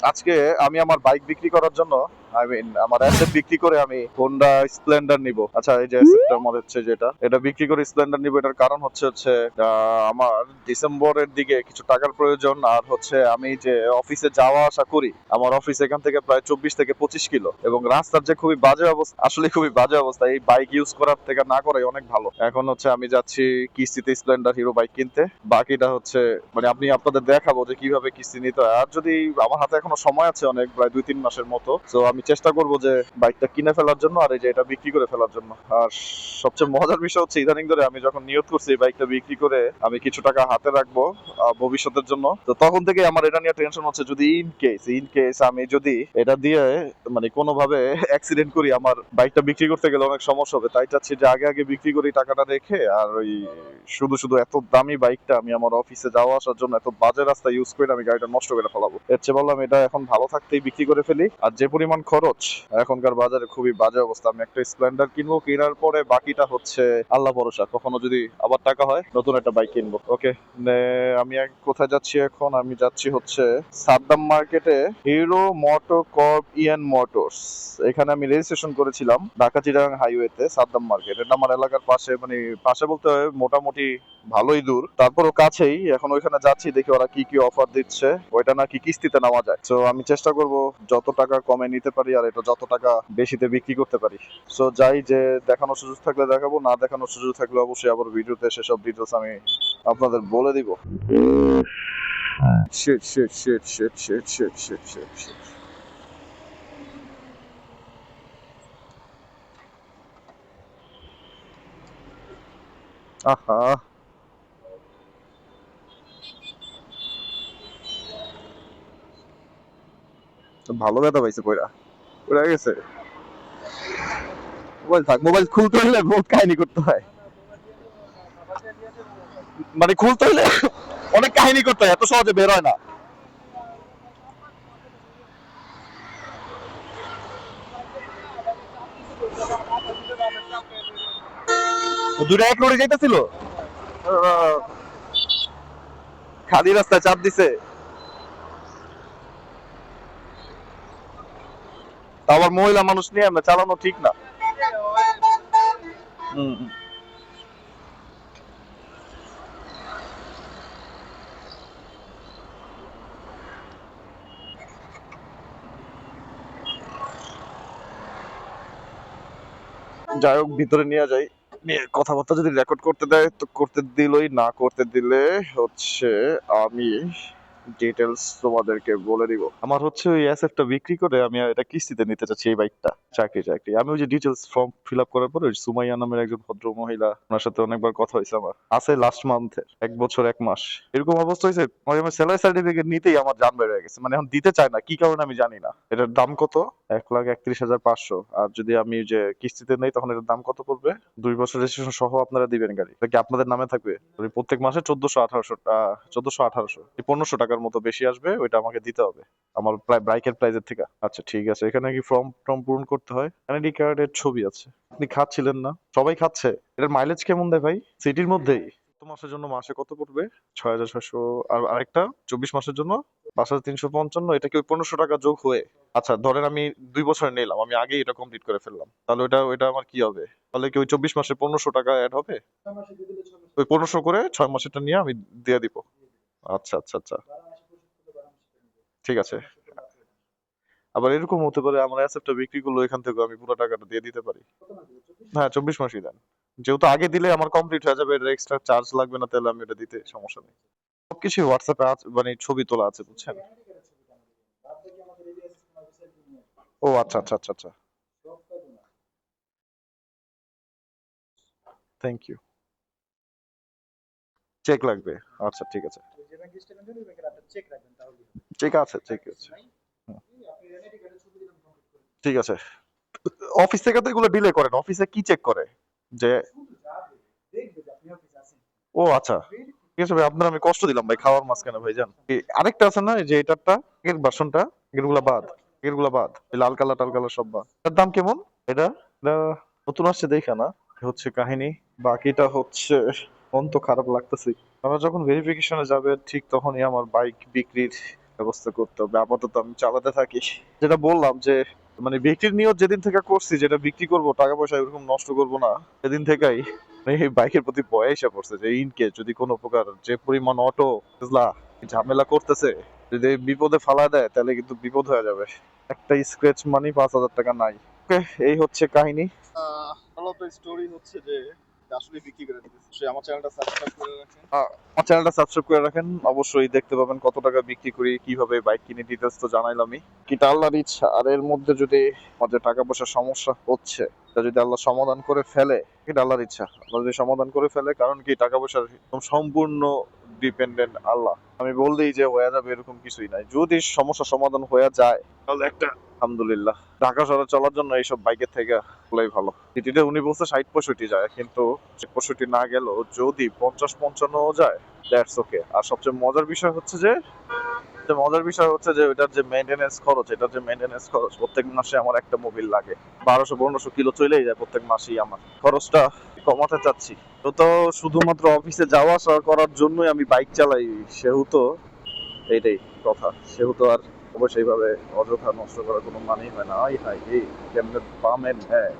আজকে আমি আমার বাইক বিক্রি করার জন্য আই মিন আমার অ্যাসেট বিক্রি করে আমি হোন্ডা স্প্লেন্ডার নিব। আচ্ছা এই যে অ্যাসেটটা আমার হচ্ছে যেটা এটা বিক্রি করে স্প্লেন্ডার নিব এটার কারণ হচ্ছে হচ্ছে আমার ডিসেম্বরের দিকে কিছু টাকার প্রয়োজন আর হচ্ছে আমি যে অফিসে যাওয়া আসা করি আমার অফিস এখান থেকে প্রায় চব্বিশ থেকে পঁচিশ কিলো এবং রাস্তার যে খুবই বাজে অবস্থা আসলে খুবই বাজে অবস্থা এই বাইক ইউজ করার থেকে না করাই অনেক ভালো। এখন হচ্ছে আমি যাচ্ছি কিস্তিতে স্প্লেন্ডার হিরো বাইক কিনতে বাকিটা হচ্ছে মানে আপনি আপনাদের দেখাবো যে কীভাবে কিস্তি নিতে হয়। আর যদি আমার হাতে এখনও সময় আছে অনেক প্রায় দুই তিন মাসের মতো তো আমি চেষ্টা করব যে বাইকটা কিনে ফেলার জন্য আর এই যে এটা বিক্রি করে ফেলার জন্য। আর সবচেয়ে মজার বিষয় হচ্ছে, ইদানিং ধরে আমি যখন নিয়ত করছি বাইকটা বিক্রি করে, আমি কিছু টাকা হাতে রাখব ভবিষ্যতের জন্য। তো তখন থেকে আমার এটা নিয়ে টেনশন হচ্ছে, যদি ইন কেস ইন কেস আমি যদি এটা দিয়ে মানে কোনোভাবে অ্যাক্সিডেন্ট করি, আমার বাইকটা বিক্রি করতে গেলে অনেক সমস্যা হবে। তাই চাচ্ছি যে আগে আগে বিক্রি করি টাকাটা রেখে, আর ওই শুধু শুধু এত দামি বাইকটা আমি আমার অফিসে যাওয়া আসার জন্য, এত বাজে রাস্তা ইউজ করে আমি গাড়িটা নষ্ট করে ফেলাবো। এর চেয়ে বললাম এটা এখন ভালো থাকতেই বিক্রি করে ফেলি। আর যে পরিমাণ খরচ। এখনকার বাজারে খুবই বাজে অবস্থা। আমি একটা স্প্লেন্ডার কিনবো, কেনার পরে বাকিটা হচ্ছে আল্লাহ ভরসা। কখনো যদি আবার টাকা হয়, নতুন একটা বাইক কিনবো। ওকে আমি কোথায় যাচ্ছি এখন? আমি যাচ্ছি হচ্ছে সাদ্দাম মার্কেটে Hero MotoCorp EN motors. এখানে আমি রেজিস্ট্রেশন করেছিলাম ঢাকা চিরাং হাইওয়েতে সাদ্দাম মার্কেট। এটা আমার এলাকার পাশে মানে পাশে বলতে মোটামুটি ভালোই দূর। তারপরও কাছেই, এখন ওইখানে যাচ্ছি, দেখি ওরা কি কি অফার দিচ্ছে। ওইটা নাকি কিস্তিতে নেওয়া যায়। তো আমি চেষ্টা করব, যত টাকা কমে নিতে পারি আর এটা যত টাকা বেশিতে বিক্রি করতে পারি। সো যাই যে দেখানোর সুযোগ থাকলে দেখাবো, না দেখানোর সুযোগ থাকলে অবশ্যই আবার ভিডিওতে সেসব ডিটেলস আমি আপনাদের বলে দিব। ভালো ব্যথা পাইছে কইরা। কইরা গেছে। মোবাইল থাক মোবাইল খুলতে হলে বহুত কাহিনী করতে হয়। মানে খুলতে হলে অনেক কাহিনী করতে হয় এত সহজে বের হয় না। দুটো এক লড়ে যাইতেছিল? খালি রাস্তায় চাপ দিছে। তা আবার মহিলা মানুষ নিয়ে আমরা চালানো ঠিক না। যাই হোক, ভিতরে নিয়ে যাই নিয়ে কথাবার্তা যদি রেকর্ড করতে দেয়, তো করতে দিলই, না করতে দিলে হচ্ছে আমি ডিটেলস তোমাদেরকে বলে দিব। আমার হচ্ছে ওই অ্যাসেটটা বিক্রি করে আমি এটা কিস্তিতে নিতে চাচ্ছি এই বাইকটা। চাকরি চাকরি। আমি ওই যে ডিটেলস ফর্ম ফিল আপ করার পরে সুমাইয়া নামের একজন ভদ্র মহিলা ওনার সাথে অনেকবার কথা হয়েছে আমার। আছে লাস্ট মান্থের এক বছর, এক মাস। এরকম অবস্থা হয়েছে আমার স্যালারি সার্টিফিকেট নিতেই আমার জান বের হয়ে গেছে। মানে এখন দিতে চায় না, কি কারণে আমি জানি না। এটার দাম কত? এক লাখ একত্রিশ হাজার পাঁচশো। আর যদি আমি যে কিস্তিতে নেই, তখন এটার দাম কত পড়বে? দুই বছর রেজিস্ট্রেশন সহ আপনারা দিবেন গাড়ি। এটা কি আপনাদের নামে থাকবে? প্রত্যেক মাসে চোদ্দশো আঠারোশো চোদ্দশো আঠারোশো পনেরোশো টাকার মতো বেশি আসবে, ওইটা আমাকে দিতে হবে। আমার বাইকের প্রাইজের থেকে। আচ্ছা ঠিক আছে। এখানে কি ফর্ম টর্ম পূরণ করতে হয়? এনআইডি কার্ডের ছবি আছে। আপনি খাচ্ছিলেন না? সবাই খাচ্ছে? এটার মাইলেজ কেমন দেয় ভাই? সিটির মধ্যেই। তো মাসের জন্য মাসে কত পড়বে? ছয় হাজার ছয়শো আর আরেকটা? চব্বিশ মাসের জন্য? পাঁচ হাজার তিনশো পঞ্চান্ন? এটা কি পনেরোশো টাকা যোগ হয়ে? আচ্ছা ধরেন আমি দুই বছর নিলাম। আমি আগে এটা কমপ্লিট করে ফেললাম। তাহলে ওটা ওইটা আমার কি হবে? তাহলে কি ওই চব্বিশ মাসে পনেরোশো টাকা অ্যাড হবে? ওই পনেরোশো করে ছয় মাসেরটা নিয়ে আমি দিয়ে দিব। আচ্ছা আচ্ছা আচ্ছা। ঠিক আছে। আবার এরকম হতে পারে আমার অ্যাসেটটা বিক্রি করল এখান থেকে আমি পুরো টাকাটা দিয়ে দিতে পারি। হ্যাঁ চব্বিশ মাসই দেন। যেহেতু আগে দিলে আমার কমপ্লিট হয়ে যাবে এর এক্সট্রা চার্জ লাগবে না, তাহলে আমি এটা দিতে সমস্যা নেই। সবকিছু হোয়াটসঅ্যাপে আছে মানে ছবি তোলা আছে, বুঝছেন? ও আচ্ছা আচ্ছা আচ্ছা আচ্ছা। থ্যাংক ইউ চেক লাগবে। আচ্ছা ঠিক আছে। ঠিক আছে ঠিক আছে। ঠিক আছে। অফিস থেকে তো এগুলো ডিলে করেন। অফিসে কি চেক করে? যে ও আচ্ছা। ঠিক আছে ভাই আপনার আমি কষ্ট দিলাম ভাই খাওয়ার মাঝখানে ভাই জান। আরেকটা আছে না যে এটারটা এর ভার্সনটা এগুলা বাদ এগুলা বাদ লাল কালার টাল কালার সব বাদ। এর দাম কেমন? এটা এটা নতুন আসছে দেখা না। হচ্ছে কাহিনী বাকিটা হচ্ছে মন তো খারাপ লাগতেছে আমরা যখন ভেরিফিকেশনে যাবে, ঠিক তখনই আমার বাইক বিক্রির ব্যবস্থা করতে হবে। আপাতত আমি চালাতে থাকি। যেটা বললাম যে মানে বিক্রির নিয়ত যেদিন থেকে করছি, যেটা বিক্রি করব টাকা পয়সা এরকম নষ্ট করব না, সেদিন থেকেই মানে এই বাইকের প্রতি ভয় এসে পড়ছে যে ইন কেস যদি কোনো প্রকার যে পরিমাণ অটো ঝামেলা করতেছে, যদি বিপদে ফালা দেয়, তাহলে কিন্তু বিপদ হয়ে যাবে। একটা স্ক্র্যাচ মানি পাঁচ হাজার টাকা নাই। এই হচ্ছে কাহিনী। স্টোরি হচ্ছে যে আসলে বিক্রি করে দিতেছে। আমার চ্যানেলটা সাবস্ক্রাইব করে রাখেন। আমার চ্যানেলটা সাবস্ক্রাইব করে রাখেন। অবশ্যই দেখতে পাবেন কত টাকা বিক্রি করি, কীভাবে বাইক কিনে ডিটেলস তো কিটা আল্লাহর ইচ্ছা, আর এর মধ্যে যদি আমাদের টাকা পয়সার সমস্যা হচ্ছে তা যদি আল্লাহ সমাধান করে ফেলে, এটা আল্লাহর ইচ্ছা। আল্লাহ যদি সমাধান করে ফেলে, কারণ কি, টাকা পয়সার সম্পূর্ণ ডিপেন্ডেন্ট আল্লাহ। আমি বললেই যে হয়ে যাবে এরকম কিছুই নাই। যদি সমস্যা সমাধান হয়ে যায়, তাহলে একটা আলহামদুলিল্লাহ। ঢাকা শহরে চলার জন্য এইসব বাইকের থেকে গুলাই ভালো। সিটিতে উনি বলছে ষাট পঁয়ষট্টি যায়, কিন্তু পঁয়ষট্টি না গেলেও যদি পঞ্চাশ পঞ্চান্ন যায় দ্যাটস ওকে আর সবচেয়ে মজার বিষয় হচ্ছে যে মজার বিষয় হচ্ছে যে ওটার যে মেনটেনেন্স খরচ, এটার যে মেনটেনেন্স খরচ, প্রত্যেক মাসে আমার একটা মোবিল লাগে। বারোশো, পনেরোশো কিলো চলেই যায় প্রত্যেক মাসেই আমার। খরচটা কমাতে চাচ্ছি। তো তো শুধুমাত্র অফিসে যাওয়া আসা করার জন্যই আমি বাইক চালাই, সেহেতু এইটাই কথা। সেহেতু আর অবশ্যই সেইভাবে অযথা নষ্ট করার কোনো মানেই হয় না। আই হাই এই কেমনে পামেন হ্যাঁ।